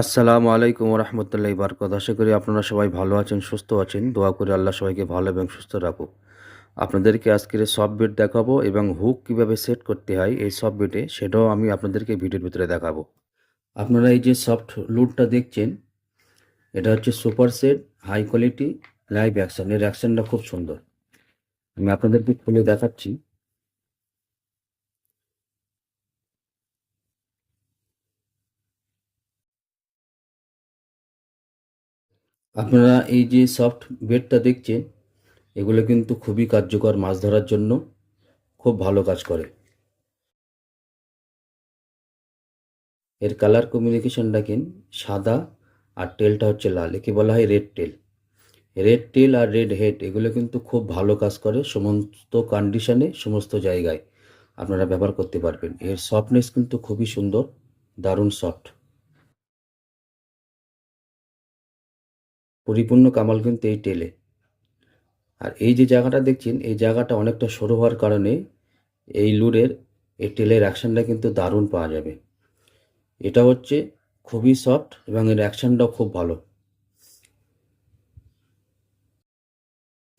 আসসালামু আলাইকুম রহমতুল্লাহ বারকাত আশা করি আপনারা সবাই ভালো আছেন, সুস্থ আছেন। দোয়া করে আল্লাহ সবাইকে ভালো এবং সুস্থ রাখুক। আপনাদেরকে আজকের সব বেড দেখাবো এবং হুক কীভাবে সেট করতে হয় এই সব বেডে সেটাও আমি আপনাদেরকে ভিডিওর ভিতরে দেখাবো। আপনারা এই যে সফট লুডটা দেখছেন, এটা হচ্ছে super set high quality live action এর অ্যাকশনটা খুব সুন্দর। আমি আপনাদেরকে খুলে দেখাচ্ছি। আপনারা এই যে সফট বেডটা দেখছেন, এগুলো কিন্তু খুবই কার্যকর মাছ ধরার জন্য। খুব ভালো কাজ করে। এর কালার কমিউনিকেশন দেখেন সাদা আর টেলটা হচ্ছে লাল। একে বলা হয় রেড টেল রেড টেল আর রেড হেড এগুলো কিন্তু খুব ভালো কাজ করে সমস্ত কন্ডিশনে সমস্ত জায়গায়। আপনারা ব্যবহার করতে পারবেন। এর সফটনেস কিন্তু খুবই সুন্দর। দারুণ সফট পরিপূর্ণ কামাল কিন্তু এই টেলে আর এই যে জায়গাটা দেখছেন, এই জায়গাটা অনেকটা সরু হওয়ার কারণে এই লুরের এই টেলের অ্যাকশনটা কিন্তু দারুণ পাওয়া যাবে। এটা হচ্ছে খুবই সফট এবং এর অ্যাকশনটাও খুব ভালো।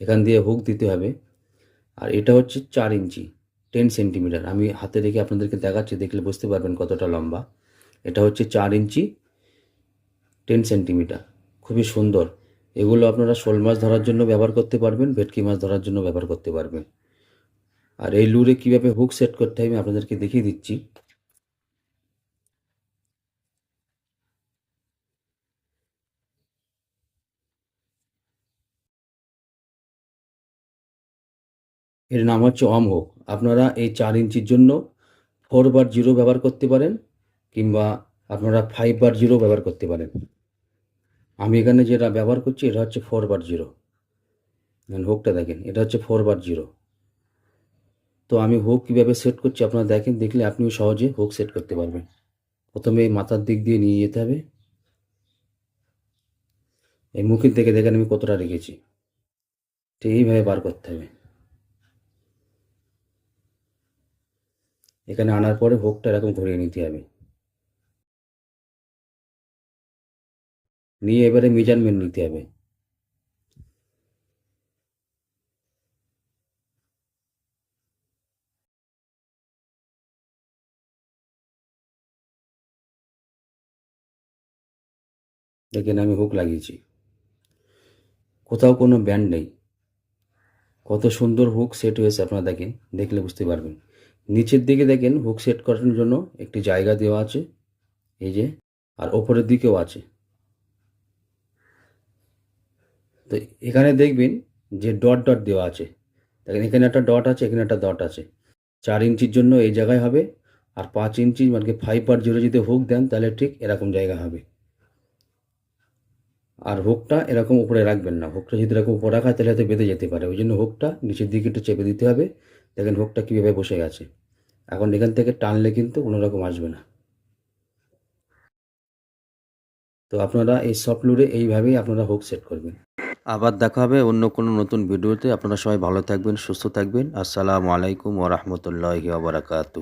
এখান দিয়ে হুক দিতে হবে। আর এটা হচ্ছে চার ইঞ্চি টেন সেন্টিমিটার আমি হাতে রেখে আপনাদেরকে দেখাচ্ছি, দেখলে বুঝতে পারবেন কতটা লম্বা। এটা হচ্ছে চার ইঞ্চি টেন সেন্টিমিটার খুবই সুন্দর। এগুলো আপনারা শোল মাছ ধরার জন্য ব্যবহার করতে পারবেন, ভেটকি মাছ ধরার জন্য ব্যবহার করতে পারবেন। আর এই লুরে কীভাবে হুক সেট করতে আমি আপনাদেরকে দেখিয়ে দিচ্ছি। এর নাম হচ্ছে অম হুক আপনারা এই চার ইঞ্চির জন্য ফোর বার জিরো ব্যবহার করতে পারেন, কিংবা আপনারা ফাইভ বার জিরো ব্যবহার করতে পারেন। আমি এখানে যেটা ব্যবহার করছি, এটা হচ্ছে ফোর বার জিরো হুকটা দেখেন, এটা হচ্ছে ফোর বার জিরো তো আমি হুক কীভাবে সেট করছি আপনারা দেখেন, দেখলে আপনিও সহজে হুক সেট করতে পারবেন। প্রথমে মাথার দিক দিয়ে নিয়ে যেতে হবে। এই মুখের দিকে দেখেন আমি কতটা রেখেছি। ঠিক এইভাবে বার করতে হবে। এখানে আনার পরে হুকটা এরকম ঘুরিয়ে নিতে হবে। নিয়ে এবারে মেজারমেন্ট নিতে হবে। দেখেন আমি হুক লাগিয়েছি। কোথাও কোনো ব্যান্ড নেই। কত সুন্দর হুক সেট হয়েছে আপনারা দেখেন, দেখলে বুঝতে পারবেন। নিচের দিকে দেখেন হুক সেট করার জন্য একটি জায়গা দেওয়া আছে, এই যে, আর ওপরের দিকেও আছে। তো এখানে দেখবেন যে ডট ডট দেওয়া আছে। দেখেন, এখানে একটা ডট আছে, এখানে একটা ডট আছে। চার ইঞ্চির জন্য এই জায়গায় হবে, আর পাঁচ ইঞ্চি মানে ফাইভ পার জিরো যদি হুক দেন, তাহলে ঠিক এরকম জায়গা হবে। আর হুকটা এরকম উপরে রাখবেন না। হুকটা যদি এরকম উপরে রাখা তাহলে হয়তো বেঁধে যেতে পারে। ওই জন্য হুকটা নিচের দিকে একটু চেপে দিতে হবে। দেখেন হুকটা কীভাবে বসে গেছে। এখন এখান থেকে টানলে কিন্তু কোনো রকম আসবে না। তো আপনারা এই সফট লুরে এইভাবেই আপনারা হুক সেট করবেন। আবার দেখা হবে অন্য কোনো নতুন ভিডিওতে। আপনারা সবাই ভালো থাকবেন, সুস্থ থাকবেন। আসসালামু আলাইকুম ওরহমতুল্লাহি ওবরাকাতু